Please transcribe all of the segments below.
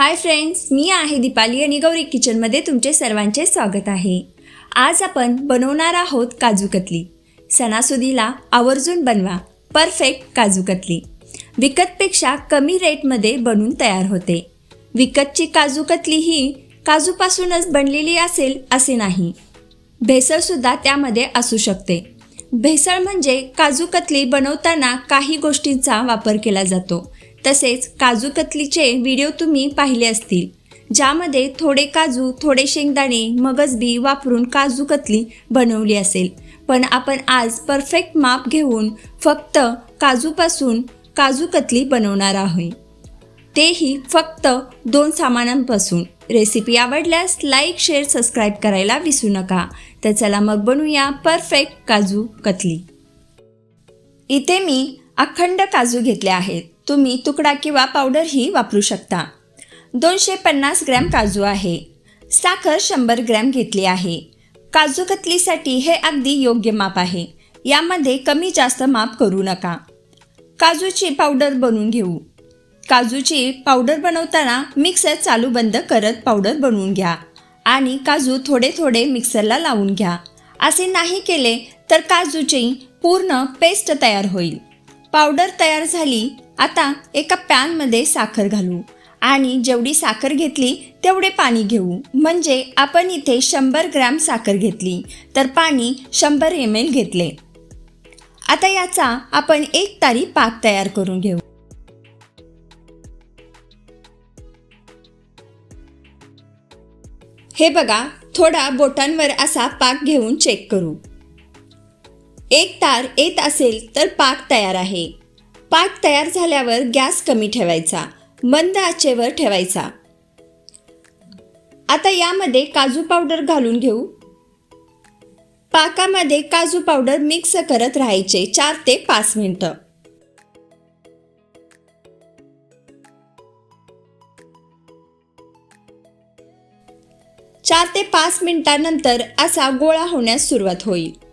Hi friends मी आहे दीपाली आणि गौरी किचनमध्ये तुमचे सर्वांचे स्वागत आहे. आज आपण बनवणार आहोत काजू कतली. सणासुदीला आवर्जून बनवा परफेक्ट काजू कतली. विकतपेक्षा कमी रेटमध्ये बनून तयार होते. विकतची काजू कतली ही काजूपासूनच बनलेली असेल असे नाही. भेसळसुद्धा त्यामध्ये असू शकते. भेसळ म्हणजे काजू कतली बनवताना काही गोष्टींचा वापर केला जातो. तसेच काजू कतलीचे व्हिडिओ तुम्ही पाहिले असतील ज्यामध्ये थोडे काजू थोडे शेंगदाणे मगजबी वापरून काजू कतली बनवली असेल. पण आपण आज परफेक्ट माप घेऊन फक्त काजूपासून काजू कतली बनवणार आहोत. तेही फक्त दोन सामानांपासून. रेसिपी आवडल्यास लाईक शेअर सबस्क्राईब करायला विसरू नका. तर चला मग बनवूया परफेक्ट काजू कतली. इथे मी अखंड काजू घेतले आहेत. तुम्ही तुकडा किंवा पावडरही वापरू शकता. दोनशे पन्नास ग्रॅम काजू आहे. साखर शंभर ग्रॅम घेतली आहे. काजू कतलीसाठी हे अगदी योग्य माप आहे. यामध्ये कमी जास्त माप करू नका. काजूची पावडर बनवून घेऊ. काजूची पावडर बनवताना मिक्सर चालू बंद करत पावडर बनवून घ्या आणि काजू थोडे थोडे मिक्सरला लावून घ्या. असे नाही केले तर काजूची पूर्ण पेस्ट तयार होईल. पावडर तयार झाली आता एका पॅनमध्ये साखर घालू आणि जेवढी साखर घेतली तेवढे पाणी घेऊ. म्हणजे आपण इथे शंभर ग्रॅम साखर घेतली तर पाणी शंभर एम एल घेतले. आता याचा आपण एक तारी पाक तयार करून घेऊ. हे बघा थोडा बोटांवर असा पाक घेऊन चेक करू. एक तार येत असेल तर पाक तयार आहे. पाक तयार झाल्यावर गॅस कमी ठेवायचा मंद आचेवर ठेवायचा. आता यामध्ये काजू पावडर घालून घेऊ. पाकामध्ये काजू पावडर मिक्स करत राहायचे चार ते पाच मिनटं. चार ते पाच मिनिटांनंतर असा गोळा होण्यास सुरुवात होईल.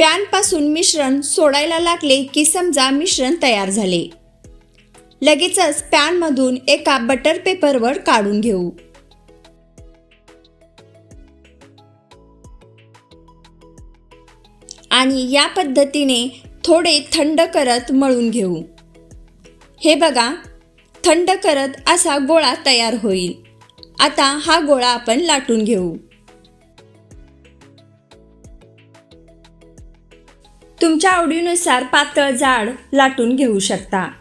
पॅनपासून मिश्रण सोडायला लागले की समजा मिश्रण तयार झाले. लगेचच पॅनमधून एका बटर पेपरवर काढून घेऊ. आणि या पद्धतीने थोडे थंड करत मळून घेऊ. हे बघा थंड करत असा गोळा तयार होईल. आता हा गोळा आपण लाटून घेऊ. तुमच्या आवडीनुसार पातळ जाड लाटून घेऊ शकता.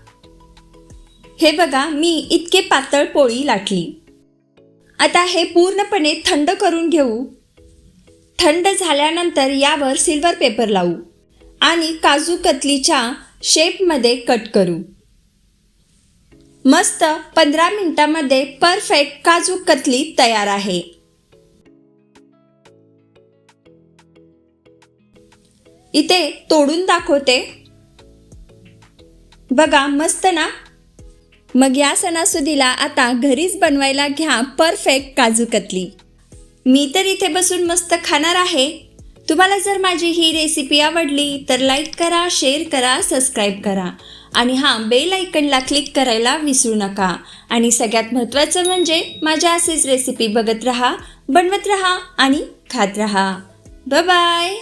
हे बघा मी इतके पातळ पोळी लाटली. आता हे पूर्णपणे थंड करून घेऊ. थंड झाल्यानंतर यावर सिल्वर पेपर लावू आणि काजू कतलीच्या शेपमध्ये कट करू. मस्त पंधरा मिनिटामध्ये परफेक्ट काजू कतली तयार आहे. इथे तोडून दाखवते. बघा मस्त ना? मग या सणासुदीला आता घरीच बनवायला घ्या परफेक्ट काजू कतली. मी तर इथे बसून मस्त खाणार आहे. तुम्हाला जर माझी ही रेसिपी आवडली तर लाईक करा शेअर करा सबस्क्राईब करा. आणि हां बेल आयकनला क्लिक करायला विसरू नका. आणि सगळ्यात महत्त्वाचं म्हणजे माझ्या असेच रेसिपी बघत राहा बनवत राहा आणि खात राहा. बाय